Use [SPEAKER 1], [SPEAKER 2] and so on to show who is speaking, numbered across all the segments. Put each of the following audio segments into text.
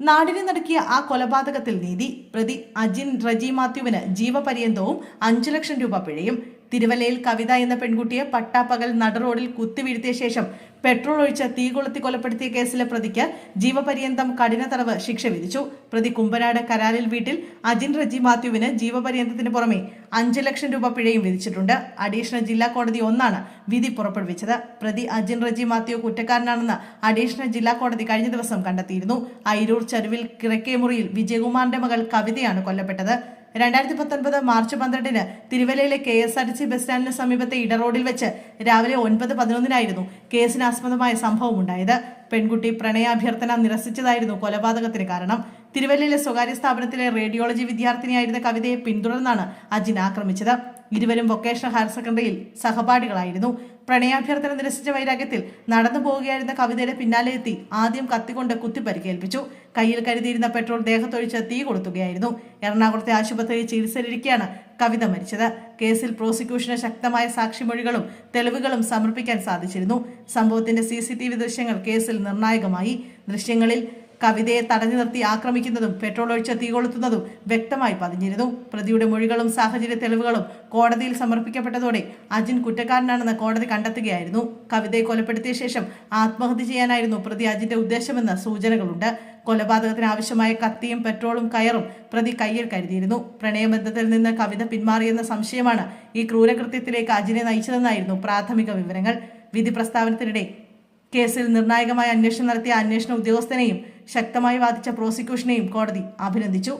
[SPEAKER 1] നാടിനെ നടക്കിയ ആ കൊലപാതകത്തിൽ നീതി പ്രതി അജിൻ റജി മാത്യുവിന് ജീവപര്യന്തവും അഞ്ചു ലക്ഷം രൂപ പിഴയും. തിരുവല്ലയിൽ കവിത എന്ന പെൺകുട്ടിയെ പട്ടാപ്പകൽ നടറോഡിൽ കുത്തിവീഴ്ത്തിയ ശേഷം പെട്രോൾ ഒഴിച്ച് തീ കൊളുത്തി കൊലപ്പെടുത്തിയ കേസിലെ പ്രതിക്ക് ജീവപര്യന്തം കഠിന തടവ് ശിക്ഷ വിധിച്ചു. പ്രതി കുമ്പനാട് കരാലിൽ വീട്ടിൽ അജിൻ റജി മാത്യുവിന് ജീവപര്യന്തത്തിന് പുറമെ അഞ്ച് ലക്ഷം രൂപ പിഴയും വിധിച്ചിട്ടുണ്ട്. അഡീഷണൽ ജില്ലാ കോടതി ഒന്നാണ് വിധി പുറപ്പെടുവിച്ചത്. പ്രതി അജിൻ റജി മാത്യു കുറ്റക്കാരനാണെന്ന് അഡീഷണൽ ജില്ലാ കോടതി കഴിഞ്ഞ ദിവസം കണ്ടെത്തിയിരുന്നു. അയിരൂർ ചരുവിൽ കിഴക്കേമുറിയിൽ വിജയകുമാറിന്റെ മകൾ കവിതയാണ് കൊല്ലപ്പെട്ടത്. രണ്ടായിരത്തി പത്തൊൻപത് മാർച്ച് പന്ത്രണ്ടിന് തിരുവല്ലയിലെ K S R T C bus സ്റ്റാൻഡിന് സമീപത്തെ ഇടറോഡിൽ വെച്ച് രാവിലെ ഒൻപത് പതിനൊന്നിനായിരുന്നു കേസിനാസ്പദമായ സംഭവം ഉണ്ടായത് പെൺകുട്ടി പ്രണയാഭ്യർത്ഥന നിരസിച്ചതായിരുന്നു കൊലപാതകത്തിന് കാരണം. തിരുവല്ലയിലെ സ്വകാര്യ സ്ഥാപനത്തിലെ റേഡിയോളജി വിദ്യാർത്ഥിനിയായിരുന്ന കവിതയെ പിന്തുടർന്നാണ് അജിൻ ആക്രമിച്ചത്. ഇരുവരും വൊക്കേഷണൽ ഹയർ സെക്കൻഡറിയിൽ സഹപാഠികളായിരുന്നു. പ്രണയാഭ്യർത്ഥന നിരസിച്ച വൈരാഗ്യത്തിൽ നടന്നു പോവുകയായിരുന്ന കവിതയുടെ പിന്നാലെ എത്തി ആദ്യം കത്തിക്കൊണ്ട് കുത്തിപ്പരിക്കേൽപ്പിച്ചു. കയ്യിൽ കരുതിയിരുന്ന പെട്രോൾ ദേഹത്തൊഴിച്ച് തീ കൊടുത്തുകയായിരുന്നു എറണാകുളത്തെ ആശുപത്രിയിൽ ചികിത്സയിലിരിക്കെയാണ് കവിത മരിച്ചത്. കേസിൽ പ്രോസിക്യൂഷന് ശക്തമായ സാക്ഷിമൊഴികളും തെളിവുകളും സമർപ്പിക്കാൻ സാധിച്ചിരുന്നു. സംഭവത്തിന്റെ സി ദൃശ്യങ്ങൾ കേസിൽ നിർണായകമായി. ദൃശ്യങ്ങളിൽ കവിതയെ തടഞ്ഞു നിർത്തി ആക്രമിക്കുന്നതും പെട്രോൾ ഒഴിച്ച് തീ കൊളുത്തുന്നതും വ്യക്തമായി പതിഞ്ഞിരുന്നു. പ്രതിയുടെ മൊഴികളും സാഹചര്യ തെളിവുകളും കോടതിയിൽ സമർപ്പിക്കപ്പെട്ടതോടെ അജിൻ കുറ്റക്കാരനാണെന്ന് കോടതി കണ്ടെത്തുകയായിരുന്നു. കവിതയെ കൊലപ്പെടുത്തിയ ശേഷം ആത്മഹത്യ ചെയ്യാനായിരുന്നു പ്രതി അജിന്റെ ഉദ്ദേശമെന്ന് സൂചനകളുണ്ട്. കൊലപാതകത്തിന് ആവശ്യമായ കത്തിയും പെട്രോളും കയറും പ്രതി കയ്യിൽ കരുതിയിരുന്നു. പ്രണയബന്ധത്തിൽ നിന്ന് കവിത പിന്മാറിയെന്ന സംശയമാണ് ഈ ക്രൂരകൃത്യത്തിലേക്ക് അജിനെ നയിച്ചതെന്നായിരുന്നു പ്രാഥമിക വിവരങ്ങൾ. വിധി പ്രസ്താവനത്തിനിടെ കേസിൽ നിർണായകമായ അന്വേഷണം നടത്തിയ അന്വേഷണ ഉദ്യോഗസ്ഥനെയും ശക്തമായി വാദിച്ച പ്രോസിക്യൂഷനെയും കോടതി അഭിനന്ദിച്ചു.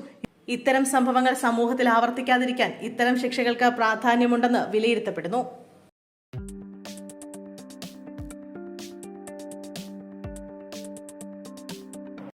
[SPEAKER 1] ഇത്തരം സംഭവങ്ങൾ സമൂഹത്തിൽ ആവർത്തിക്കാതിരിക്കാൻ ഇത്തരം ശിക്ഷകൾക്ക് പ്രാധാന്യമുണ്ടെന്ന് വിലയിരുത്തപ്പെടുന്നു.